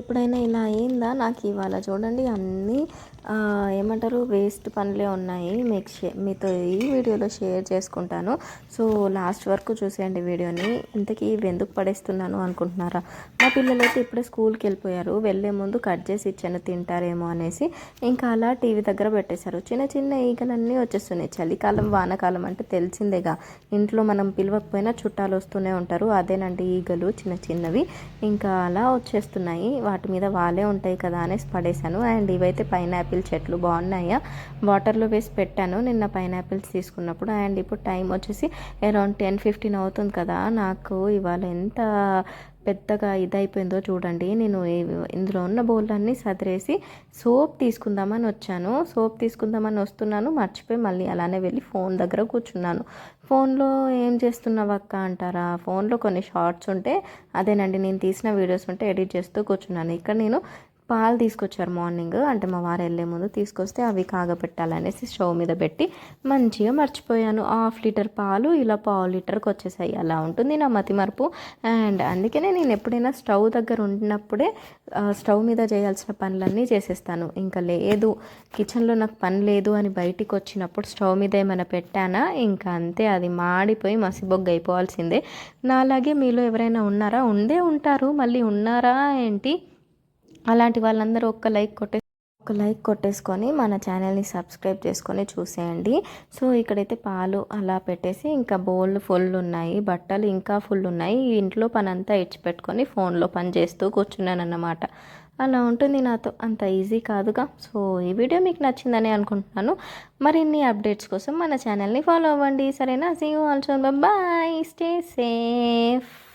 ఎప్పుడైనా ఇలా అయిందా? నాకు ఇవాళ చూడండి అన్నీ ఏమంటారు వేస్ట్ పనులే ఉన్నాయి. మీకు షే మీతో ఈ వీడియోలో షేర్ చేసుకుంటాను. సో లాస్ట్ వరకు చూసేయండి వీడియోని. ఇంతకీ ఇవి ఎందుకు పడేస్తున్నాను అనుకుంటున్నారా? మా పిల్లలైతే ఇప్పుడే స్కూల్కి వెళ్ళిపోయారు. వెళ్ళే ముందు కట్ చేసి ఇచ్చాను తింటారేమో అనేసి. ఇంకా అలా టీవీ దగ్గర పెట్టేశారు. చిన్న చిన్న ఈగలన్నీ వచ్చేస్తున్నాయి. చలికాలం వానకాలం అంటే తెలిసిందేగా. ఇంట్లో మనం పిలవకపోయినా చుట్టాలు వస్తూనే ఉంటారు. అదేనండి ఈగలు చిన్న చిన్నవి. ఇంకా అలా వచ్చేస్తున్నాయి. వాటి మీద వాళ్ళే ఉంటాయి కదా అనేసి పడేశాను. అండ్ ఇవైతే పైనాపిల్ చెట్లు బాగున్నాయా? వాటర్లో వేసి పెట్టాను. నిన్న పైనాపిల్స్ తీసుకున్నప్పుడు. అండ్ ఇప్పుడు టైం వచ్చేసి అరౌండ్ టెన్ ఫిఫ్టీన్ అవుతుంది కదా. నాకు ఇవాళ ఎంత పెద్దగా ఇదైపోయిందో చూడండి. నేను ఇందులో ఉన్న బౌల్లన్నీ సదిరేసి సోప్ తీసుకుందామని వచ్చాను. సోప్ తీసుకుందామని వస్తున్నాను. మర్చిపోయి మళ్ళీ అలానే వెళ్ళి ఫోన్ దగ్గర కూర్చున్నాను. ఫోన్లో ఏం చేస్తున్నావు అక్క అంటారా? ఫోన్లో కొన్ని షార్ట్స్ ఉంటే అదేనండి నేను తీసిన వీడియోస్ ఉంటే ఎడిట్ చేస్తూ కూర్చున్నాను. ఇక్కడ నేను పాలు తీసుకొచ్చారు మార్నింగ్. అంటే మా వారు వెళ్ళే ముందు తీసుకొస్తే అవి కాగపెట్టాలనేసి స్టవ్ మీద పెట్టి మంచిగా మర్చిపోయాను. హాఫ్ లీటర్ పాలు ఇలా పావు లీటర్కి వచ్చేసాయి. అలా ఉంటుంది నా మతిమరుపు అండ్ అందుకనే నేను ఎప్పుడైనా స్టవ్ దగ్గర ఉన్నప్పుడే స్టవ్ మీద చేయాల్సిన పనులన్నీ చేసేస్తాను. ఇంకా లేదు కిచెన్లో నాకు పని లేదు అని బయటికి వచ్చినప్పుడు స్టవ్ మీద ఏమైనా పెట్టానా? ఇంకా అంతే అది మాడిపోయి మసిబొగ్గ అయిపోవాల్సిందే. నాలాగే మీలో ఎవరైనా ఉన్నారా? ఉండే ఉంటారు. మళ్ళీ ఉన్నారా ఏంటి? అలాంటి వాళ్ళందరూ ఒక్క లైక్ కొట్టే ఒక లైక్ కొట్టేసుకొని మన ఛానల్ని సబ్స్క్రైబ్ చేసుకొని చూసేయండి. సో ఇక్కడైతే పాలు అలా పెట్టేసి ఇంకా బౌల్ ఫుల్ ఉన్నాయి బట్టలు ఇంకా ఫుల్ ఉన్నాయి. ఇంట్లో పని అంతా ఇచ్చిపెట్టుకొని ఫోన్లో పని చేస్తూ కూర్చున్నాను అన్నమాట అలా ఉంటుంది నాతో. అంత ఈజీ కాదుగా. సో ఈ వీడియో మీకు నచ్చిందని అనుకుంటున్నాను. మరిన్ని అప్డేట్స్ కోసం మన ఛానల్ని ఫాలో అవ్వండి. సరేనా? See you also bye stay safe